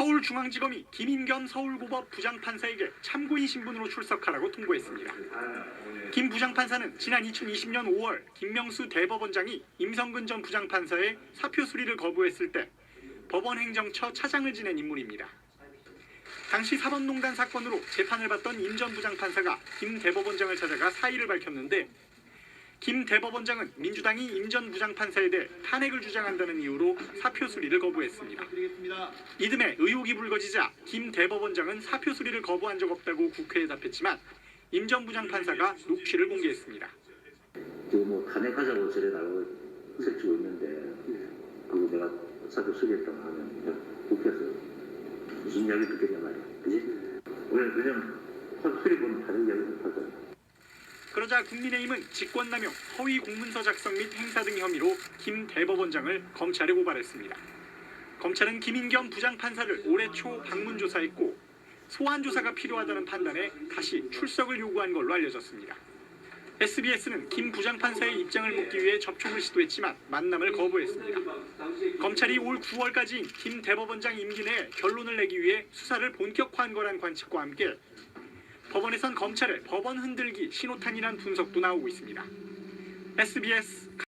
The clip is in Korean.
서울중앙지검이 김인겸 서울고법 부장판사에게 참고인 신분으로 출석하라고 통보했습니다. 김 부장판사는 지난 2020년 5월 김명수 대법원장이 임성근 전 부장판사의 사표 수리를 거부했을 때 법원 행정처 차장을 지낸 인물입니다. 당시 사법농단 사건으로 재판을 받던 임 전 부장판사가 김 대법원장을 찾아가 사의를 밝혔는데 김 대법원장은 민주당이 임 전 부장판사에 대해 탄핵을 주장한다는 이유로 사표 수리를 거부했습니다. 이듬해 의혹이 불거지자 김 대법원장은 사표 수리를 거부한 적 없다고 국회에 답했지만 임 전 부장판사가 녹취를 공개했습니다. 그뭐 탄핵하자고 저래 나가고 설치고 있는데 그거 내가 사표 수리했다고 하면 국회에서 무슨 이야기 듣겠냐 말이야 그지? 왜 왜냐면 수리 보면 다른 이야기 못 하잖아 그러자 국민의힘은 직권남용, 허위 공문서 작성 및 행사 등 혐의로 김 대법원장을 검찰에 고발했습니다. 검찰은 김인겸 부장판사를 올해 초 방문 조사했고 소환 조사가 필요하다는 판단에 다시 출석을 요구한 걸로 알려졌습니다. SBS는 김 부장판사의 입장을 묻기 위해 접촉을 시도했지만 만남을 거부했습니다. 검찰이 올 9월까지인 김 대법원장 임기 내에 결론을 내기 위해 수사를 본격화한 거란 관측과 함께 법원에선 검찰의 법원 흔들기 신호탄이란 분석도 나오고 있습니다. SBS